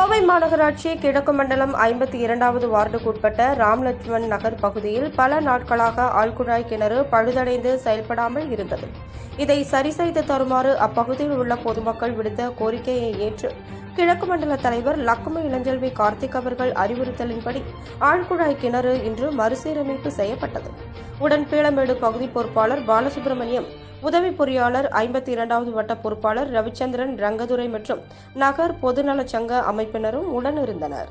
கோவை மாநகராட்சி கிழக்கு மண்டலம் ஐம்பத்தி இரண்டாவது வார்டுக்குட்பட்ட ராம்லட்சுமன் நகர் பகுதியில் பல நாட்களாக ஆழ்குழாய் கிணறு பழுதடைந்து செயல்படாமல் இருந்தது. இதை சரி செய்து தருமாறு அப்பகுதியில் உள்ள பொதுமக்கள் விடுத்த கோரிக்கையை ஏற்று கிழக்கு மண்டல தலைவர் லக்குமி இளஞ்செல்வி கார்த்திக் அவர்கள் அறிவுறுத்தலின்படி ஆழ்குழாய் கிணறு இன்று மறுசீரமைப்பு செய்யப்பட்டது. உடன் பீளமேடு பகுதி பொறுப்பாளர் பாலசுப்ரமணியம் உதவி பொறியாளர் ஐம்பத்தி இரண்டாவது வட்ட பொறுப்பாளர் ரவிச்சந்திரன் ரங்கதுரை மற்றும் நகர் பொதுநலச் சங்க அமைப்பினரும் உடனிருந்தனர்.